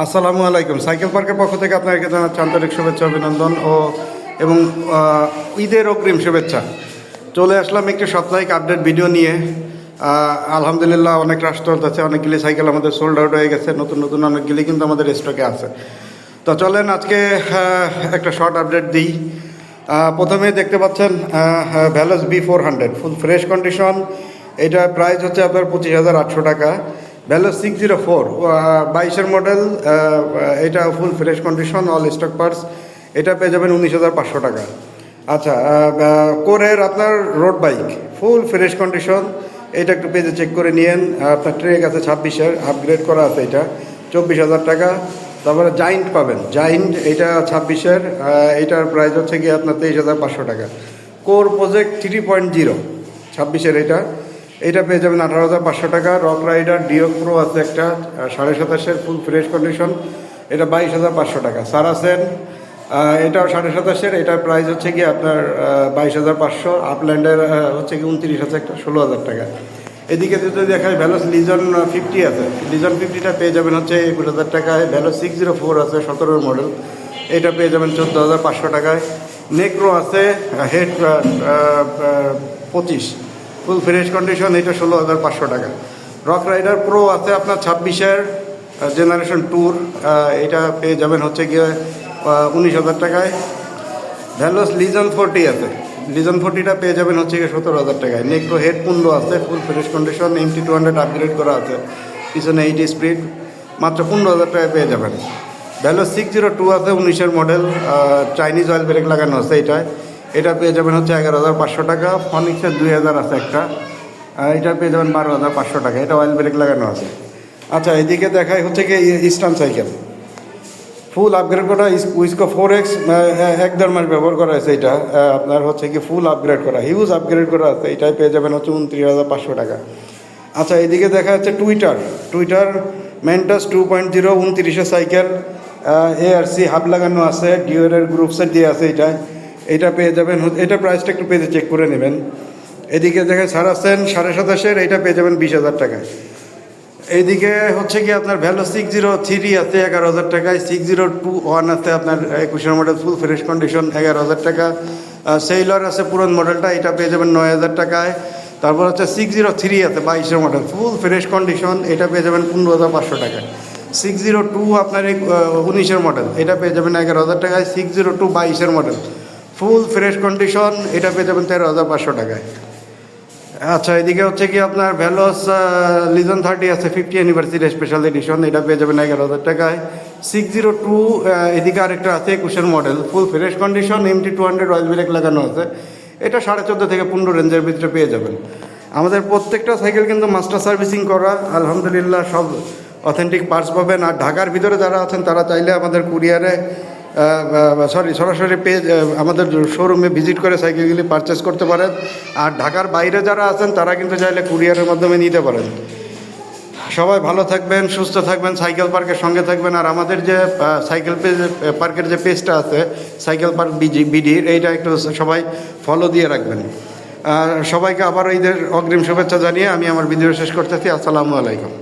আসসালামু আলাইকুম। সাইকেল পার্কের পক্ষ থেকে আপনাকে জানাচ্ছি আন্তরিক শুভেচ্ছা, অভিনন্দন ও এবং ঈদের অগ্রিম শুভেচ্ছা। চলে আসলাম একটি সাপ্তাহিক আপডেট ভিডিও নিয়ে। আলহামদুলিল্লাহ অনেক রাশ চলতেছে অনেকগুলি সাইকেল আমাদের সোল্ড আউট হয়ে গেছে, নতুন নতুন অনেকগুলি কিন্তু আমাদের স্টকে আছে। তো চলেন আজকে একটা শর্ট আপডেট দিই। প্রথমে দেখতে পাচ্ছেন Veloce B four hundred full fresh condition এটা প্রাইস হচ্ছে আপনার পঁচিশ হাজার আটশো টাকা। ভ্যালোস সিক্স জিরো ফোর বাইশের মডেল এটা full fresh condition all stock parts এটা পেয়ে যাবেন উনিশ হাজার পাঁচশো টাকা। আচ্ছা কোরের আপনার road bike full fresh condition এটা একটু পেজে চেক করে নিয়েন, আপনার ট্রেক আছে ছাব্বিশের আপগ্রেড করা আছে এটা, চব্বিশ হাজার টাকা। তারপরে জাইন্ট পাবেন জাইন্ট এটা ছাব্বিশের এটার প্রাইস হচ্ছে গিয়ে আপনার তেইশ হাজার পাঁচশো টাকা। Core project three point zero ছাব্বিশের এটা। এটা পেয়ে যাবেন আঠারো হাজার পাঁচশো টাকা। রক রাইডার ডিও প্রো আছে একটা সাড়ে সাতাশের ফুল ফ্রেশ কন্ডিশন এটা বাইশ হাজার পাঁচশো টাকা। সারাসেন এটাও সাড়ে সাতাশের। এটার প্রাইস হচ্ছে কি আপনার বাইশ হাজার পাঁচশো। আপল্যান্ডের হচ্ছে কি উনত্রিশ হাজার, একটা ষোলো হাজার টাকা। এদিকে যদি দেখায় ভ্যালোস লিজন ফিফটি আছে। লিজন ফিফটিটা পেয়ে যাবেন হচ্ছে একুশ হাজার টাকায়। ভ্যালোস সিক্স জিরো ফোর আছে, সতেরোর মডেল এটা পেয়ে যাবেন চোদ্দ হাজার পাঁচশো টাকায়। নেক্রো আছে হেড পঁচিশ। ফুল ফ্রেশ কন্ডিশন এটা ষোলো হাজার পাঁচশো টাকা। রক রাইডার প্রো আছে আপনার ছাব্বিশের জেনারেশন ট্যুর এটা পেয়ে যাবেন হচ্ছে গিয়ে উনিশ হাজার টাকায়। ভ্যালোস লিজন ফোরটি আছে। লিজন ফোরটিটা পেয়ে যাবেন হচ্ছে গিয়ে সতেরো হাজার টাকায়। নেক্রো হেড পনেরো আছে full fresh condition MT two hundred upgrade করা আছে। পিছনে এইট স্পিড মাত্র পনেরো হাজার টাকায় পেয়ে যাবেন। ভ্যালো সিক্স জিরো টু আছে, উনিশের মডেল চাইনিজ অয়েল ব্রেক লাগানো আছে এটায়। এটা পেয়ে যাবেন হচ্ছে এগারো হাজার পাঁচশো টাকা। ফনিক্সের দুই হাজার আছে একটা। এটা পেয়ে যাবেন বারো হাজার পাঁচশো টাকা। এটা অয়েল ব্রেক লাগানো আছে। আচ্ছা এদিকে দেখায় হচ্ছে কি ইস্টার্ন সাইকেল ফুল আপগ্রেড করা উইসকো ফোর এক্স এক দেড় মাস ব্যবহার করা আছে এটা। আপনার হচ্ছে কি ফুল আপগ্রেড করা হিউজ আপগ্রেড করা আছে। এটাই পেয়ে যাবেন হচ্ছে উনত্রিশ হাজার পাঁচশো টাকা। আচ্ছা এদিকে দেখা যাচ্ছে Twitter Twitter Mantis two point zero উনত্রিশে cycle A R C hub লাগানো আছে। ডিওরের গ্রুপ সেট দিয়ে আছে এটা। এটা পেয়ে যাবেন এটা প্রাইসটা একটু পেজে চেক করে নেবেন। এদিকে দেখেন সারাসেন সাড়ে সাতাশের, এটা পেয়ে যাবেন বিশ হাজার টাকায়। এইদিকে হচ্ছে কি আপনার ভ্যালো সিক্স জিরো থ্রি আছে, এগারো হাজার টাকায়। সিক্স জিরো টু ওয়ান আছে, আপনার একুশের মডেল ফুল ফ্রেশ কন্ডিশন এগারো হাজার টাকা। সেইলর আছে, পুরন মডেলটা এটা পেয়ে যাবেন নয় হাজার টাকায়। তারপর হচ্ছে সিক্স জিরো থ্রি আছে, বাইশের মডেল ফুল ফ্রেশ কন্ডিশন এটা পেয়ে যাবেন পনেরো হাজার পাঁচশো টাকায়। সিক্স জিরো টু আপনার উনিশের মডেল এটা পেয়ে যাবেন এগারো হাজার টাকায়। সিক্স জিরো টু বাইশের মডেল ফুল ফ্রেশ কন্ডিশন, এটা পেয়ে যাবেন তেরো হাজার পাঁচশো টাকায়। আচ্ছা এদিকে হচ্ছে কি আপনার ভ্যালোস লিজন থার্টি আছে ফিফটি অ্যানিভার্সারি স্পেশাল এডিশন এটা পেয়ে যাবেন এগারো হাজার টাকায়। সিক্স জিরো টু এদিকে আরেকটা আছে, একুশের model full fresh condition MT two hundred oil brake লাগানো আছে। এটা সাড়ে চোদ্দ থেকে পনেরো রেঞ্জের ভিতরে পেয়ে যাবেন। আমাদের প্রত্যেকটা সাইকেল কিন্তু মাস্টার সার্ভিসিং করা, আলহামদুলিল্লাহ সব অথেন্টিক পার্টস পাবেন। আর ঢাকার ভিতরে যারা আছেন, তারা চাইলে আমাদের কুরিয়ারে সরি সরাসরি পেজ আমাদের শোরুমে ভিজিট করে সাইকেলগুলি পারচেস করতে পারেন। আর ঢাকার বাইরে যারা আছেন, তারা কিন্তু চাইলে কুরিয়ারের মাধ্যমে নিতে পারেন। সবাই ভালো থাকবেন, সুস্থ থাকবেন সাইকেল পার্কের সঙ্গে থাকবেন। আর আমাদের যে সাইকেল পেজ পার্কের যে পেজটা আছে সাইকেল পার্ক বিজি বিডির এইটা একটু সবাই ফলো দিয়ে রাখবেন। সবাইকে আবার ঈদের অগ্রিম শুভেচ্ছা জানিয়ে আমি আমার ভিডিও শেষ করতেছি। আসসালামু আলাইকুম।